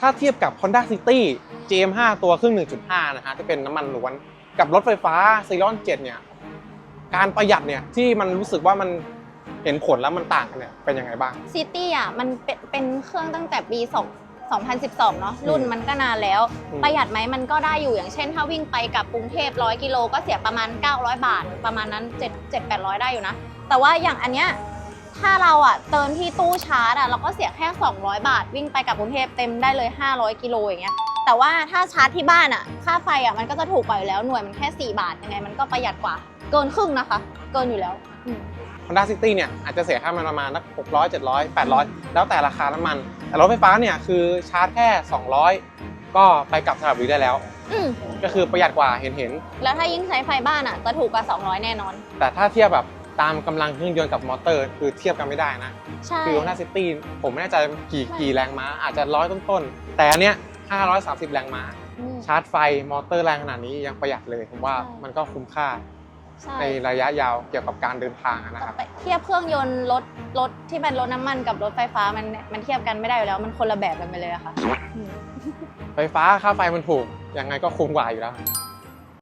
ถ้าเทียบกับ Honda City GM5 ตัวเครื่อง 1.5 นะฮะที่เป็นน้ำมันล้วน กับรถไฟฟ้า c ีรอน7เนี่ย การประหยัดเนี่ยที่มันรู้สึกว่ามันเห็นผลแล้วมันต่างกันเนี่ยเป็นยังไงบ้าง ซิตี้อะมันเป็นเป็นเครื่องตั้งแต่ปี2 2012 เนาะรุ่นมันก็นานแล้ว อืม ประหยัดไหมมันก็ได้อยู่อย่างเช่น ถ้าวิ่งไปกับกรุงเทพ100 กิโลก็เสียประมาณ 900 บาท ประมาณนั้น 7 7 800 ได้อยู่นะ แต่ว่าอย่างอันเนี้ย ถ้าเราอะเติมที่ตู้ชาร์จอะเราก็เสียแค่ 200 บาท วิ่งไปกับกรุงเทพเต็มได้เลย 500 กิโลอย่างเงี้ยแต่ว่าถ้าชาร์จที่บ้านอะค่าไฟอะมันก็จะถูกกว่าอยู่แล้วหน่วยมันแค่ 4 บาทยังไงมันก็ประหยัดกว่า เกินครึ่งนะคะ เกินอยู่แล้วอืม Honda City เนี่ยอาจจะเสียค่ามันประมาณนัก600 700 800 แล้วแต่ราคาน้ำมัน แต่รถไฟฟ้าเนี่ยคือชาร์จแค่ 200 ก็ไปกลับสระบุรีได้แล้ว อืมก็คือประหยัดกว่าเห็นเห็นแล้วถ้ายิ่งใช้ไฟบ้านอะจะถูกกว่า 200 แน่นอน ๆแต่ถ้าเทียบแบบ ตามกำลังเครื่องยนต์กับมอเตอร์ คือเทียบกันไม่ได้นะใช่คือ Honda City ผมไม่แน่ใจกี่ไม่กี่แรงม้า อาจจะร้อยต้นๆ แต่อันเนี้ย530 แรงม้าอืมชาร์จไฟมอเตอร์แรงขนาดนี้ยังประหยัดเลย ผมว่าใช่มันก็คุ้มค่าใช่ในระยะยาวเกี่ยวกับการเดินทางอะนะครับไปเทียบเครื่องยนต์รถรถที่เป็นรถน้ำมันกับรถไฟฟ้ามันมันเทียบกันไม่ได้อยู่แล้ว มันคนละแบบกันไปเลยอะค่ะอืมไฟฟ้าค่าไฟมันถูกยังไงก็คุ้มกว่าอยู่แล้ว